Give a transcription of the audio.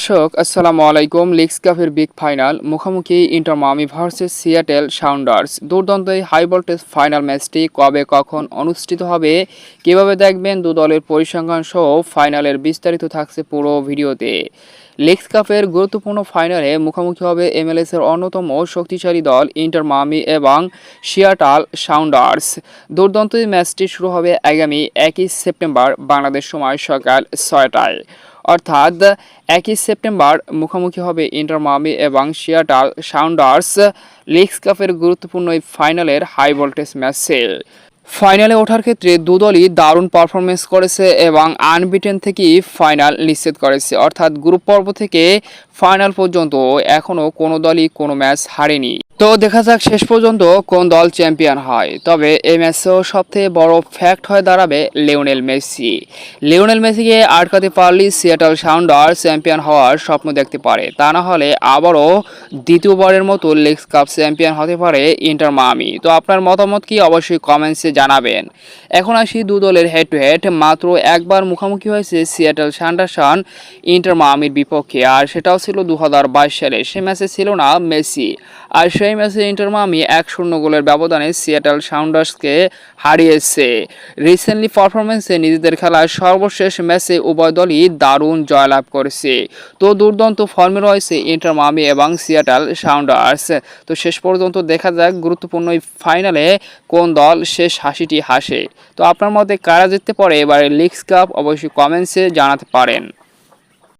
দর্শক, আসসালামু আলাইকুম। লিগস কাপের বিগ ফাইনাল মুখোমুখি Inter Miami versus Seattle Sounders দুর্দান্ত এই হাই ভোল্টেজ ফাইনাল ম্যাচটি কবে, কখন অনুষ্ঠিত হবে, কীভাবে দেখবেন, দু দলের পরিসংখ্যান সহ ফাইনালের বিস্তারিত থাকছে পুরো ভিডিওতে। লিগস কাপের গুরুত্বপূর্ণ ফাইনালে মুখোমুখি হবে এমএলএস এর অন্যতম শক্তিশালী দল ইন্টার মামি এবং সিয়াটাল সাউন্ডার্স দুর্দান্ত এই ম্যাচটি শুরু হবে আগামী একই সেপ্টেম্বর, বাংলাদেশ সময় সকাল ছয়টায়। অর্থাৎ একই সেপ্টেম্বর মুখোমুখি হবে ইন্টার মামি এবং সিয়াটাল সাউন্ডার্স লিগস কাপের গুরুত্বপূর্ণ এই ফাইনালের হাই ভোল্টেজ ম্যাচে ফাইনালে ওঠার ক্ষেত্রে দুদলই দারুণ পারফরমেন্স করেছে এবং আনবিটেন থেকেই ফাইনাল নিশ্চিত করেছে। অর্থাৎ গ্রুপ পর্ব থেকে ফাইনাল পর্যন্ত এখনও কোনো দলই কোনো ম্যাচ হারেনি। তো দেখা যাক শেষ পর্যন্ত কোন দল চ্যাম্পিয়ন হয়। তবে এই ম্যাচেও সবথেকে বড় ফ্যাক্ট হয়ে দাঁড়াবে লিওনেল মেসি। লিওনেল মেসিকে আটকাতে পারলেই সিয়াটল সাউন্ডার চ্যাম্পিয়ন হওয়ার স্বপ্ন দেখতে পারে। তা না হলে আবারও দ্বিতীয়বারের মতো লিগস কাপ চ্যাম্পিয়ন হতে পারে ইন্টার মামি তো আপনার মতামত কি অবশ্যই কমেন্টসে জানাবেন। এখন আসি দু দলের হেড টু হেড মাত্র একবার মুখোমুখি হয়েছে সিয়াটল সান্ডারসন ইন্টার মামির বিপক্ষে। আর সেটাও ছিল দু হাজার বাইশ সালে। সে ম্যাচে ছিল না মেসি। আর সেই ম্যাচে ইন্টার মামি এক শূন্য গোলের ব্যবধানে সিয়াটল সাউন্ডার্সকে হারিয়েছে। রিসেন্টলি পারফরমেন্সে নিজেদের খেলার সর্বশেষ ম্যাচে উভয় দলই দারুণ জয়লাভ করেছে। তো দুর্দান্ত ফর্মে রয়েছে ইন্টার মামি এবং সিয়াটাল সাউন্ডার্স। তো শেষ পর্যন্ত দেখা যাক গুরুত্বপূর্ণ ফাইনালে কোন দল শেষ হাসিটি হাসে। তো আপনার মতে কারা জিততে পারে? এবারে লিগস কাপ অবশ্যই কমেন্টসে জানাতে পারেন।